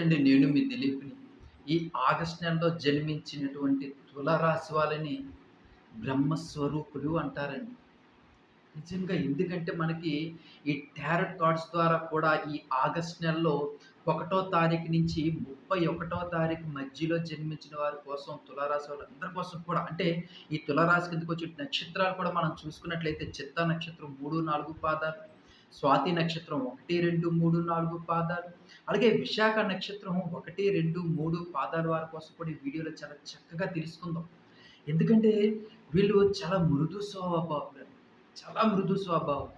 అండి నేను మీ దిలీప్‌ని. ఈ ఆగస్ట్ నెలలో జన్మించినటువంటి తులరాశి వాళ్ళని బ్రహ్మస్వరూపులు అంటారండి. నిజంగా ఎందుకంటే మనకి ఈ టారెట్ కార్డ్స్ ద్వారా కూడా ఈ ఆగస్ట్ నెలలో ఒకటో తారీఖు నుంచి 31 తారీఖు మధ్యలో జన్మించిన వారి కోసం తులారాశి వాళ్ళందరి కోసం కూడా అంటే ఈ తులారాశి కిందకొచ్చే నక్షత్రాలు కూడా మనం చూసుకున్నట్లయితే చిత్త నక్షత్రం 3, 4 పాదాలు, స్వాతి నక్షత్రం 1, 2, 3, 4 పాదాలు, అలాగే విశాఖ నక్షత్రం 1, 2, 3 పాదాల వారి కోసం కూడా ఈ వీడియోలో చాలా చక్కగా తెలుసుకుందాం. ఎందుకంటే వీళ్ళు చాలా మృదు స్వభావం చాలా మృదు స్వభావం.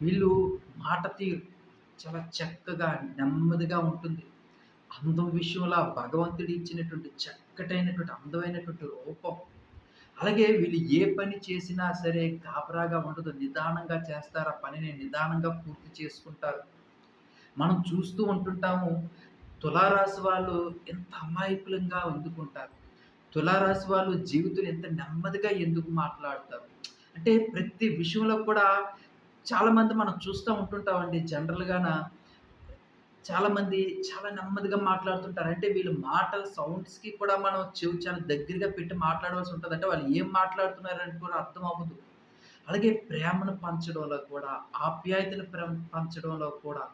వీళ్ళు మాట తీరు చాలా చక్కగా, నెమ్మదిగా ఉంటుంది. అందం విషయంలో భగవంతుడు ఇచ్చినటువంటి చక్కటైనటువంటి అందమైనటువంటి రూపం. అలాగే వీళ్ళు ఏ పని చేసినా సరే కాపరాగా ఉండదు. నిదానంగా చేస్తారు. ఆ పనిని నిదానంగా పూర్తి చేసుకుంటారు. మనం చూస్తూ ఉంటుంటాము. తులారాశి వాళ్ళు ఎంత అమాయకులంగా ఎందుకుంటారు. తులారాశి వాళ్ళు జీవితం ఎంత నెమ్మదిగా ఎందుకు మాట్లాడతారు. అంటే ప్రతి విషయంలో కూడా చాలామంది మనం చూస్తూ ఉంటుంటామండి జనరల్‌గాన చాలామంది చాలా నెమ్మదిగా మాట్లాడుతుంటారు. అంటే వీళ్ళు మాటల సౌండ్స్‌కి కూడా మనం చెవి చాలా దగ్గరగా పెట్టి మాట్లాడవలసి ఉంటుంది అంటే వాళ్ళు ఏం మాట్లాడుతున్నారని కూడా అర్థం అవ్వదు. అలాగే ప్రేమను పంచడంలో కూడా, ఆప్యాయతను ప్రేమ పంచడంలో కూడా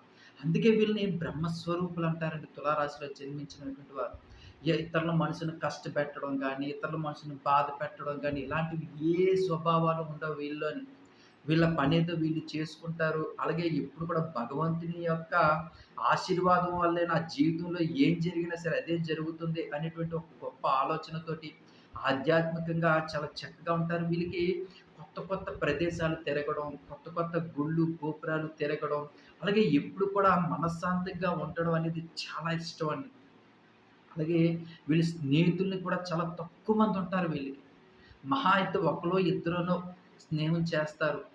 అందుకే వీళ్ళని బ్రహ్మస్వరూపులు అంటారండి తులారాశిలో జన్మించినటువంటి వారు. ఇతరుల మనసుని కష్టపెట్టడం కానీ ఇతరుల మనసుని బాధ పెట్టడం కానీ ఇలాంటివి ఏ స్వభావాలు ఉండవు వీళ్ళలోని. వీళ్ళ పనేదో వీళ్ళు చేసుకుంటారు. అలాగే ఎప్పుడు కూడా భగవంతుని యొక్క ఆశీర్వాదం వల్లే నా జీవితంలో ఏం జరిగినా సరే అదే జరుగుతుంది అనేటువంటి ఒక గొప్ప ఆలోచనతోటి ఆధ్యాత్మికంగా చాలా చక్కగా ఉంటారు. వీళ్ళకి కొత్త కొత్త ప్రదేశాలు తిరగడం, కొత్త కొత్త గుళ్ళు, గోపురాలు తిరగడం, అలాగే ఎప్పుడు కూడా మనశ్శాంతిగా ఉండడం అనేది చాలా ఇష్టం అండి. అలాగే వీళ్ళ స్నేహితుల్ని కూడా చాలా తక్కువ మంది ఉంటారు వీళ్ళకి. మహా అయితే ఒకరో ఇద్దరునో స్నేహం చేస్తారు.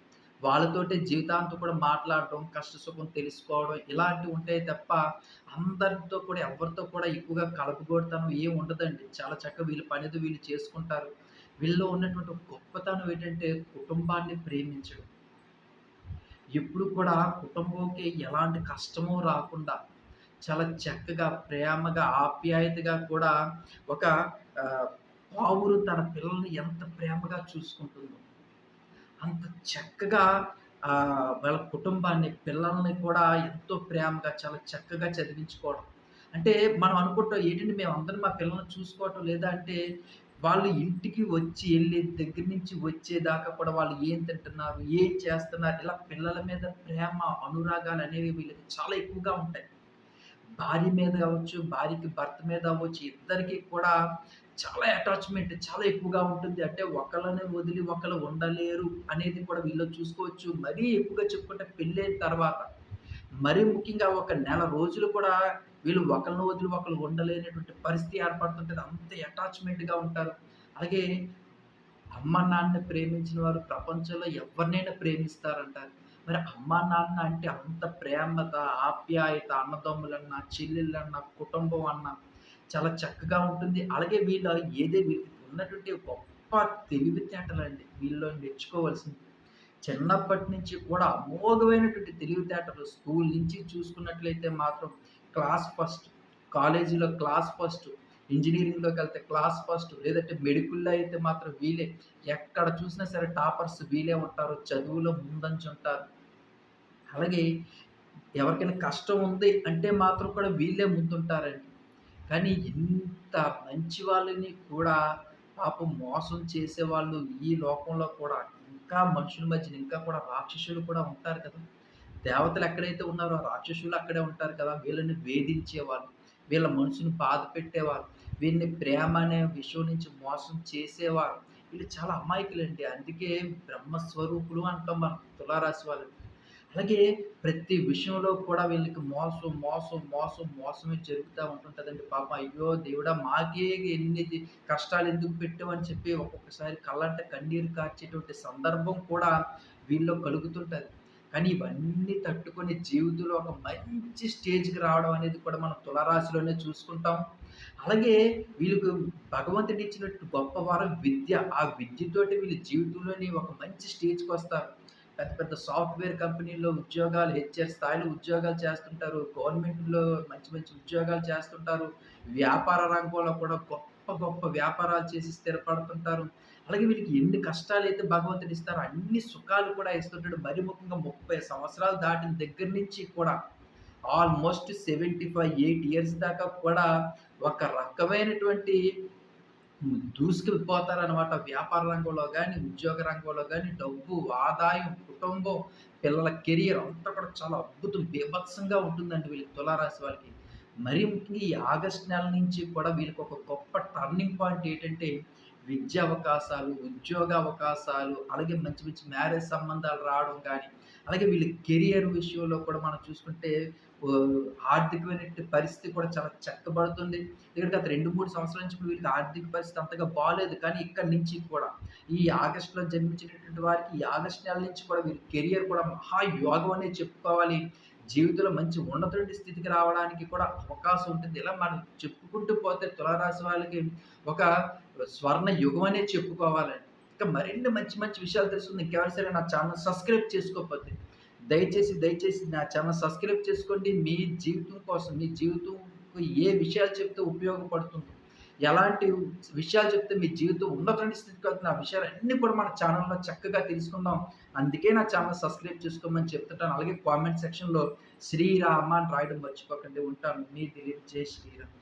వాళ్ళతోటే జీవితాంతం కూడా మాట్లాడడం, కష్ట సుఖం తెలుసుకోవడం ఇలాంటివి ఉంటాయి తప్ప అందరితో కూడా ఎవరితో కూడా ఎక్కువగా కలుపుగోలుతనం ఏం ఉండదండి. చాలా చక్కగా వీళ్ళ పనిది వీళ్ళు చేసుకుంటారు. వీళ్ళలో ఉన్నటువంటి గొప్పతనం ఏంటంటే కుటుంబాన్ని ప్రేమించడం. ఎప్పుడు కూడా కుటుంబంకి ఎలాంటి కష్టము రాకుండా చాలా చక్కగా, ప్రేమగా, ఆప్యాయతగా కూడా ఒక పావురు తన పిల్లల్ని ఎంత ప్రేమగా చూసుకుంటుందో, అంత చక్కగా వాళ్ళ కుటుంబాన్ని, పిల్లల్ని కూడా ఎంతో ప్రేమగా, చాలా చక్కగా చదివించుకోవడం. అంటే మనం అనుకుంటాం ఏంటంటే మేము అందరం మా పిల్లల్ని చూసుకోవటం లేదా అంటే, వాళ్ళు ఇంటికి వచ్చి వెళ్ళి దగ్గర నుంచి వచ్చేదాకా కూడా వాళ్ళు ఏం తింటున్నారు, ఏం చేస్తున్నారు, ఇలా పిల్లల మీద ప్రేమ, అనురాగాలనేవి వీళ్ళకి చాలా ఎక్కువగా ఉంటాయి. భార్య మీద అవ్వచ్చు, భార్యకి భర్త మీద అవ్వచ్చు, ఇద్దరికి కూడా చాలా అటాచ్‌మెంట్ చాలా ఎక్కువగా ఉంటుంది. అంటే ఒకళ్ళని వదిలి ఒకళ్ళు ఉండలేరు అనేది కూడా వీళ్ళు చూసుకోవచ్చు. మరీ ఎక్కువగా చెప్పుకుంటే పెళ్ళైన తర్వాత, మరీ ముఖ్యంగా ఒక నెల రోజులు కూడా వీళ్ళు ఒకళ్ళని వదిలి ఒకళ్ళు ఉండలేనటువంటి పరిస్థితి ఏర్పడుతుంటుంది అంత అటాచ్‌మెంట్‌గా ఉంటారు. అలాగే అమ్మ, నాన్నని ప్రేమించిన వారు ప్రపంచంలో ఎవరినైనా ప్రేమిస్తారంటారు. మరి అమ్మా, నాన్న అంటే అంత ప్రేమత, ఆప్యాయత, అన్నదమ్ములన్నా, చెల్లెళ్ళన్నా, కుటుంబం అన్నా చాలా చక్కగా ఉంటుంది. అలాగే వీళ్ళ ఏదే వీళ్ళకి ఉన్నటువంటి గొప్ప తెలివితేటలండి వీళ్ళలో నేర్చుకోవాల్సింది. చిన్నప్పటి నుంచి కూడా అమోఘమైనటువంటి తెలివితేటలు స్కూల్ నుంచి చూసుకున్నట్లయితే మాత్రం క్లాస్ ఫస్ట్, కాలేజీలో క్లాస్ ఫస్ట్, ఇంజినీరింగ్‌లోకెళ్తే క్లాస్ ఫస్ట్ లేదంటే మెడికల్‌లో అయితే మాత్రం వీలే ఎక్కడ చూసినా సరే టాపర్స్ వీలే ఉంటారు. చదువులో ముందంచుంటారు అలాగే ఎవరికైనా కష్టం ఉంది అంటే మాత్రం కూడా వీళ్ళే ముందుంటారండి. కానీ ఇంత మంచి వాళ్ళని కూడా పాపం మోసం చేసేవాళ్ళు ఈ లోకంలో కూడా ఇంకా మనుషుల మధ్యన ఇంకా కూడా రాక్షసులు కూడా ఉంటారు కదా! దేవతలు ఎక్కడైతే ఉన్నారో రాక్షసులు అక్కడే ఉంటారు కదా! వీళ్ళని వేధించేవాళ్ళు, వీళ్ళ మనసుని బాధ పెట్టేవారు, వీళ్ళని ప్రేమ అనే విషయం నుంచి మోసం చేసేవారు. వీళ్ళు చాలా అమాయకులండి. అందుకే బ్రహ్మస్వరూపులు అంటాం మనం తులారాశి వాళ్ళు అలాగే ప్రతి విషయంలో కూడా వీళ్ళకి మోసం, మోసం, మోసం, మోసమే జరుగుతూ ఉంటుంటుందండి పాప అయ్యో దేవుడా! మాకే ఎన్ని కష్టాలు ఎందుకు పెట్టావు అని చెప్పి ఒక్కొక్కసారి కళ్ళంట కన్నీరు కార్చేటువంటి సందర్భం కూడా వీళ్ళలో కలుగుతుంటుంది కానీ ఇవన్నీ తట్టుకొని జీవితంలో ఒక మంచి స్టేజ్‌కి రావడం అనేది కూడా మనం తులరాశిలోనే చూసుకుంటాం. అలాగే వీళ్ళకు భగవంతుడిచ్చినట్టు గొప్ప వారం విద్య. ఆ విద్యతోటి వీళ్ళ జీవితంలోని ఒక మంచి స్టేజ్కి వస్తారు పెద్ద పెద్ద సాఫ్ట్‌వేర్ కంపెనీల్లో ఉద్యోగాలు హెచ్‌ఆర్ స్థాయిలో ఉద్యోగాలు చేస్తుంటారు. గవర్నమెంట్‌లో మంచి మంచి ఉద్యోగాలు చేస్తుంటారు. వ్యాపార రంగంలో కూడా గొప్ప గొప్ప వ్యాపారాలు చేసి స్థిరపడుతుంటారు. అలాగే వీళ్ళకి ఎన్ని కష్టాలైతే భగవంతుడు ఇస్తారో అన్ని సుఖాలు కూడా ఇస్తుంటాడు. మరి ముఖ్యంగా 30 సంవత్సరాలు దాటిన దగ్గర నుంచి కూడా ఆల్‌మోస్ట్ 75, 8 ఇయర్స్ దాకా కూడా ఒక రకమైనటువంటి దూసుకెళ్ళిపోతారనమాట. వ్యాపార రంగంలో కానీ ఉద్యోగ రంగంలో కానీ డబ్బు, ఆదాయం, కుటుంబం, పిల్లల కెరియర్ అంతా కూడా చాలా అద్భుతం బీభత్సంగా ఉంటుందండి వీళ్ళకి తులారాశి వాళ్ళకి. మరీ ముఖ్యంగా ఈ ఆగస్ట్ నెల నుంచి కూడా వీళ్ళకి ఒక గొప్ప టర్నింగ్ పాయింట్ ఏంటంటే, విద్యా అవకాశాలు, ఉద్యోగ అవకాశాలు, అలాగే మంచి మంచి మ్యారేజ్ సంబంధాలు రావడం కానీ అలాగే వీళ్ళ కెరియర్ విషయంలో కూడా మనం చూసుకుంటే ఆర్థికమైన పరిస్థితి కూడా చాలా చక్కబడుతుంది. ఎందుకంటే గత 2, 3 సంవత్సరాల నుంచి వీరికి ఆర్థిక పరిస్థితి అంతగా బాగాలేదు కానీ ఇక్కడి నుంచి కూడా ఈ ఆగస్టులో జన్మించినటువంటి వారికి ఈ ఆగస్ట్ నెల నుంచి కూడా వీరి కెరియర్ కూడా మహాయోగం అనే చెప్పుకోవాలి. జీవితంలో మంచి ఉన్నతమైన స్థితికి రావడానికి కూడా అవకాశం ఉంటుంది. ఇలా మనం చెప్పుకుంటూ పోతే తులారాశి వాళ్ళకి ఒక స్వర్ణ యుగం అనే చెప్పుకోవాలండి. ఇంకా మరిన్ని మంచి మంచి విషయాలు తెలుస్తుంది ఇంకెవరైనా సరే నా ఛానల్ సబ్స్క్రైబ్ చేసుకోకపోతే దయచేసి, దయచేసి నా ఛానల్ సబ్స్క్రైబ్ చేసుకోండి. మీ జీవితం కోసం, మీ జీవితంకు ఏ విషయాలు చెప్తే ఉపయోగపడుతుందో, ఎలాంటి విషయాలు చెప్తే మీ జీవితం ఉన్నటువంటి స్థితికి వెళ్తుంది. ఆ విషయాలన్నీ కూడా మన ఛానల్‌లో చక్కగా తెలుసుకుందాం. అందుకే నా ఛానల్ సబ్స్క్రైబ్ చేసుకోమని చెప్తుంటాను. అలాగే కామెంట్ సెక్షన్‌లో శ్రీరామ అని రాయడం మర్చిపోకండి. ఉంటాను. మీ దిలీప్. జై శ్రీరామ్.